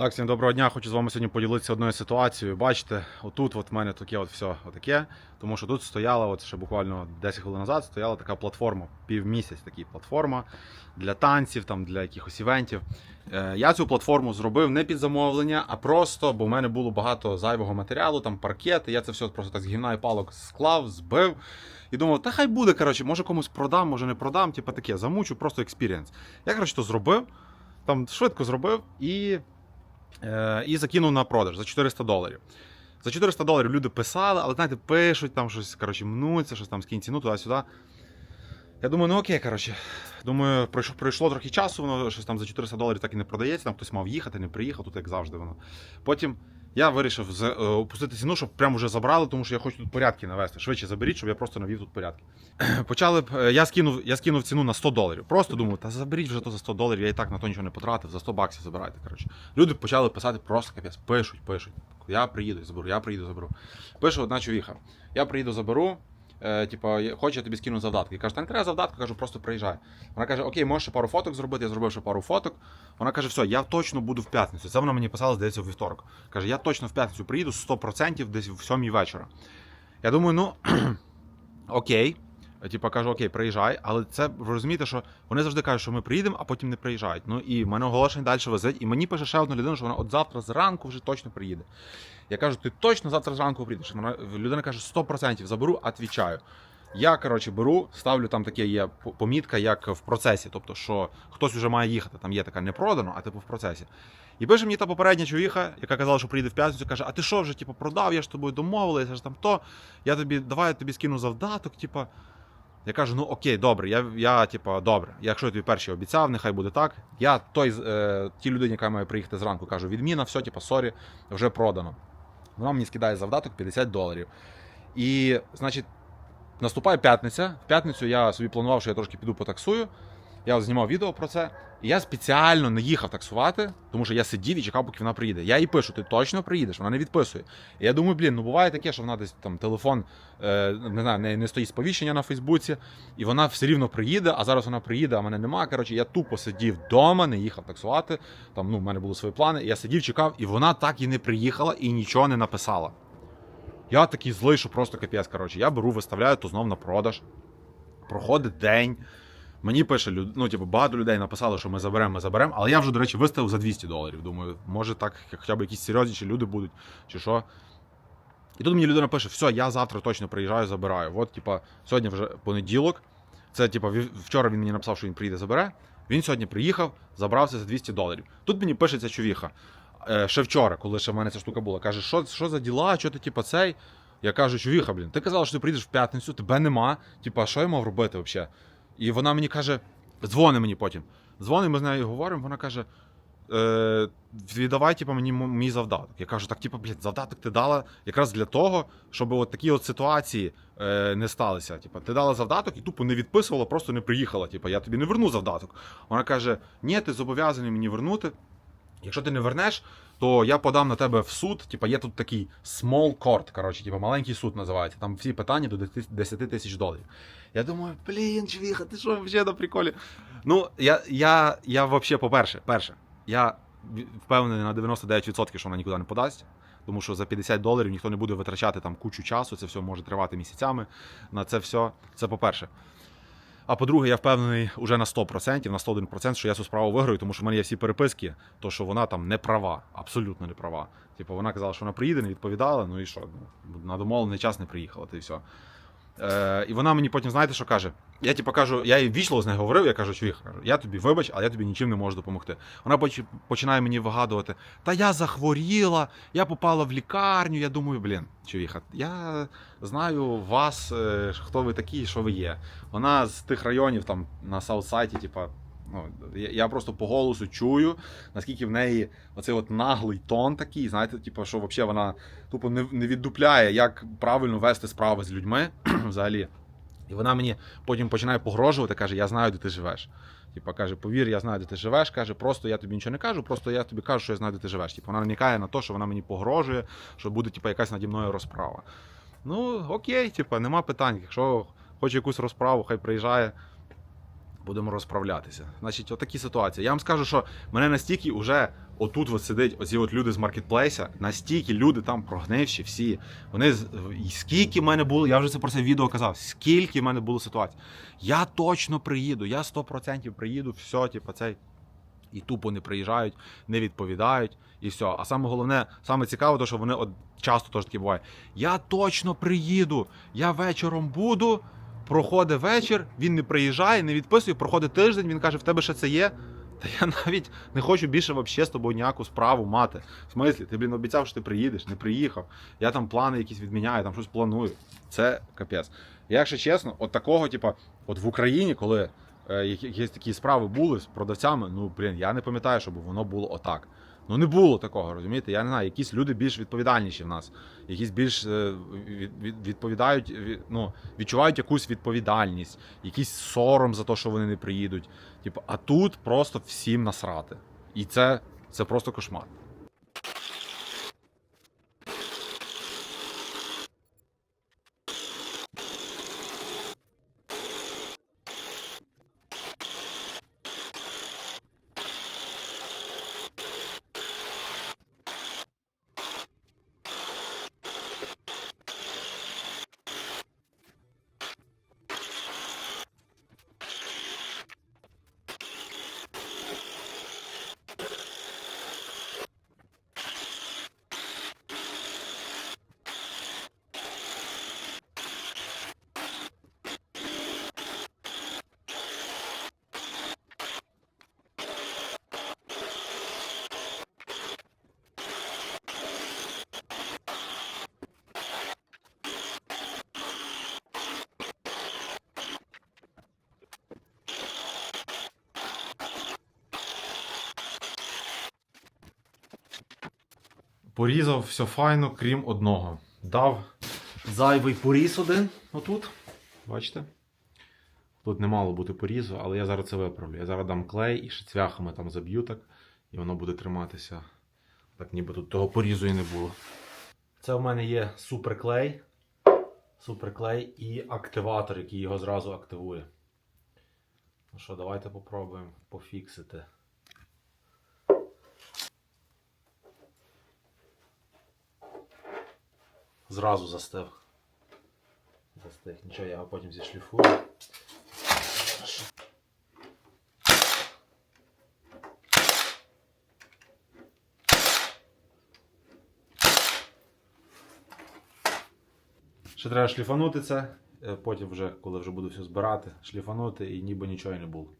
Так, всім доброго дня. Хочу з вами сьогодні поділитися одною ситуацією. Бачите, отут от в мене таке от все отаке. Тому що тут стояла, от ще буквально 10 хвилин назад, стояла така платформа, півмісяць така платформа для танців, там, для якихось івентів. Е, Я цю платформу зробив не під замовлення, а просто, бо в мене було багато зайвого матеріалу, там паркети. Я це все просто так з гівна і палок склав, збив. І думав, та хай буде, коротше, може комусь продам, може не продам, типу таке, замучу, просто експірієнс. Я, коротше, то зробив, там швидко зробив і і закинув на продаж за 400 доларів. За 400 доларів люди писали, але знаєте, пишуть там щось, коротше, мнуться, щось там скинь ціну туди-сюди. Я думаю, ну окей, коротше. Думаю, пройшло, пройшло трохи часу, воно щось там за 400 доларів так і не продається, там хтось мав їхати, не приїхав, тут як завжди воно. Потім я вирішив е, опустити ціну, щоб прямо вже забрали, тому що я хочу тут порядки навести. Швидше заберіть, щоб я просто навів тут порядки. Почали б, е, я скинув, я скинув ціну на 100 доларів. Просто думаю, та заберіть вже то за 100 доларів, я і так на то нічого не потратив, за 100 баксів забирайте. Коротше. Люди почали писати просто капець, пишуть, пишуть. Я приїду і заберу, я приїду, заберу. Пише одна човіха. Я приїду, заберу. Е, типа, хоче я тобі скину завдатки. Я кажу, та не треба завдатку, кажу, просто приїжджай. Вона каже, окей, можеш ще пару фоток зробити, я зробив ще пару фоток. Вона каже, все, я точно буду в п'ятницю. Це вона мені писала, здається, у вівторок. Каже, я точно в п'ятницю приїду 100% десь в сьомій вечора. Я думаю, ну окей. Типа кажу, окей, приїжджай, але це ви розумієте, що вони завжди кажуть, що ми приїдемо, а потім не приїжджають. Ну і в мене оголошення далі везуть. І мені пише ще одна людина, що вона от завтра зранку вже точно приїде. Я кажу, ти точно завтра зранку приїдеш. Вона людина каже, 100% заберу, відвічаю. Я коротше беру, ставлю там таке є помітка, як в процесі. Тобто, що хтось вже має їхати. Там є така не продано, а типу в процесі. І пише мені та попередня човіха, яка казала, що приїде в п'ятницю, каже: А ти що вже, типу, продав, я ж тобою домовилася, ж там то. Я тобі, давай я тобі скину завдаток, типу. Я кажу, ну окей, добре, я, я типу, добре. Якщо я тобі перший обіцяв, нехай буде так. Я той, е, тій людині, яка має приїхати зранку, кажу, відміна, все, типу, сорі, вже продано. Вона мені скидає завдаток 50 доларів. І, значить, наступає п'ятниця. В п'ятницю я собі планував, що я трошки піду потаксую. Я знімав відео про це. І я спеціально не їхав таксувати, тому що я сидів і чекав, поки вона приїде. Я їй пишу, ти точно приїдеш, вона не відписує. І я думаю, блін, ну буває таке, що вона десь там телефон, е, не знаю, не, не стоїть сповіщення на Фейсбуці, і вона все рівно приїде, а зараз вона приїде, а мене нема. Коротше, я тупо сидів вдома, не їхав таксувати. Там ну, в мене були свої плани. І я сидів, чекав, і вона так і не приїхала і нічого не написала. Я такий злий, що просто капець. Коротше, я беру, виставляю то знов на продаж. Проходить день. Мені пише, ну, типу, багато людей написали, що ми заберемо, ми заберемо, але я вже, до речі, виставив за 200 доларів. Думаю, може так, хоча б якісь серйозніші люди будуть, чи що. І тут мені людина пише: все, я завтра точно приїжджаю, забираю. От, типа, сьогодні вже понеділок. Це, типа, вчора він мені написав, що він приїде, забере. Він сьогодні приїхав, забрався за 200 доларів. Тут мені пише ця човіха. Е, ще вчора, коли ще в мене ця штука була, каже, що, що за діла, що ти, типа, цей. Я кажу, човіха, блін, ти казала, що ти приїдеш в п'ятницю, тебе нема. Типа, що я мав робити взагалі? І вона мені каже, дзвони мені потім. Дзвони, ми з нею говоримо, вона каже. Е, віддавай, типу, мені мій завдаток. Я кажу, так, типу, блядь, завдаток ти дала якраз для того, щоб от такі от ситуації е, не сталися. Типу, ти дала завдаток і тупо не відписувала, просто не приїхала. Типу, я тобі не верну завдаток. Вона каже: ні, ти зобов'язаний мені вернути. Якщо ти не вернеш, то я подам на тебе в суд. Типа є тут такий small court, коротше, типа маленький суд називається. Там всі питання до 10 тисяч доларів. Я думаю, блін, чвіха, ти що взагалі на приколі? Ну, я, я, я взагалі, по-перше, перше, я впевнений на 99%, що вона нікуди не подасть. Тому що за 50 доларів ніхто не буде витрачати там кучу часу, це все може тривати місяцями. На це все. Це по-перше. А по-друге, я впевнений уже на 100%, на 101%, що я цю справу виграю, тому що в мене є всі переписки, то що вона там не права, абсолютно не права. Типу, вона казала, що вона приїде, не відповідала, ну і що? Ну, на домовлений час не приїхала, то і все. Е, і вона мені потім, знаєте, що каже? Я типу кажу, я їй вічливо з нею говорив, я кажу, чувіх, я тобі вибач, але я тобі нічим не можу допомогти. Вона починає мені вигадувати, та я захворіла, я попала в лікарню. Я думаю, блін, чувіха, я знаю вас, е, хто ви такі, що ви є. Вона з тих районів там на Саутсайті, типа. Ну, я, просто по голосу чую, наскільки в неї оцей от наглий тон такий, знаєте, типу, що взагалі вона тупо не, не віддупляє, як правильно вести справи з людьми взагалі. І вона мені потім починає погрожувати, каже: Я знаю, де ти живеш. Типа каже, повір, я знаю, де ти живеш. Каже, просто я тобі нічого не кажу, просто я тобі кажу, що я знаю, де ти живеш. Типу, вона намікає на те, що вона мені погрожує, що буде типу, якась наді мною розправа. Ну, окей, типу, нема питань. Якщо хоче якусь розправу, хай приїжджає. Будемо розправлятися. Значить, отакі ситуації. Я вам скажу, що мене настільки вже отут от сидить оці от люди з маркетплейса, настільки люди там прогнивші всі. Вони скільки в мене було, я вже це про це відео казав, скільки в мене було ситуацій. Я точно приїду, я 100% приїду, все, типу, цей. І тупо не приїжджають, не відповідають, і все. А саме головне, саме цікаве, то, що вони от часто теж таке буває. Я точно приїду, я вечором буду. Проходить вечір, він не приїжджає, не відписує, проходить тиждень, він каже, в тебе ще це є. Та я навіть не хочу більше вообще з тобою ніяку справу мати. В смислі, ти, блін, обіцяв, що ти приїдеш, не приїхав. Я там плани якісь відміняю, там щось планую. Це капець. Якщо чесно, от такого, типа, от в Україні, коли е, якісь такі справи були з продавцями, ну блін, я не пам'ятаю, щоб воно було отак. Ну не було такого, розумієте? Я не знаю, якісь люди більш відповідальніші в нас, якісь більш е, від- від- відповідають, від- ну, відчувають якусь відповідальність, якийсь сором за те, що вони не приїдуть. Типу, а тут просто всім насрати. І це, це просто кошмар. Порізав все файно, крім одного. Дав зайвий поріз один отут. Бачите? Тут не мало бути порізу, але я зараз це виправлю. Я зараз дам клей і ще цвяхами там заб'ю так, і воно буде триматися. Так ніби тут того порізу і не було. Це в мене є суперклей. Суперклей і активатор, який його зразу активує. Ну що, давайте попробуємо пофіксити. Зразу застив. Застиг. Нічого, я його потім зішліфую. Ще треба шліфанути це, е, потім вже, коли вже буду все збирати, шліфанути і ніби нічого і не було.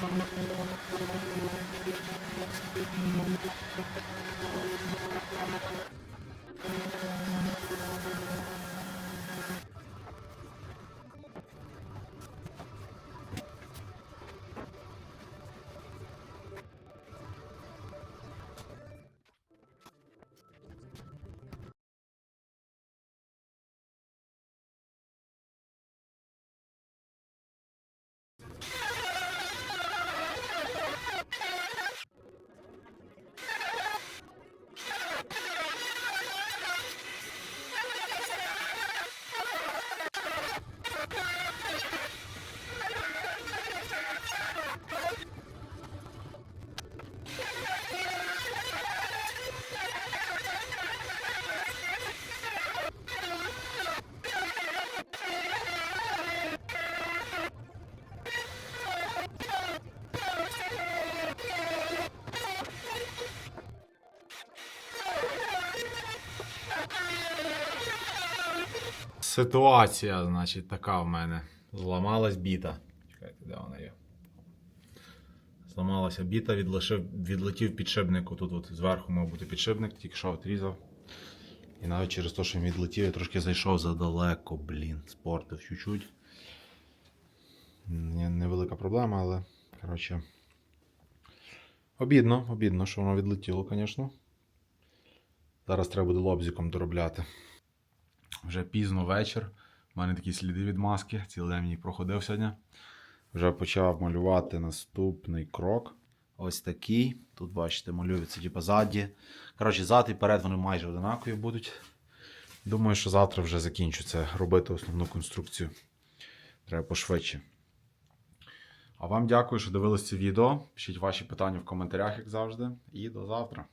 Thank you. Ситуація, значить, така в мене. Зламалась біта. Чекайте, де вона є? Зламалася біта, відлишив, відлетів підшипник. Тут от зверху мав бути підшипник, тільки що відрізав. І навіть через те, що він відлетів, я трошки зайшов задалеко, блін, спортив чуть-чуть. Невелика проблема, але, коротше. Обідно, обідно, що воно відлетіло, звісно. Зараз треба буде лобзиком доробляти. Вже пізно вечір. У мене такі сліди від маски. Цілий день в проходив сьогодні. Вже почав малювати наступний крок. Ось такий. Тут, бачите, малюється типу ззаді. Коротше, зад і перед вони майже одинакові будуть. Думаю, що завтра вже закінчу це робити основну конструкцію. Треба пошвидше. А вам дякую, що дивились це відео. Пишіть ваші питання в коментарях, як завжди. І до завтра.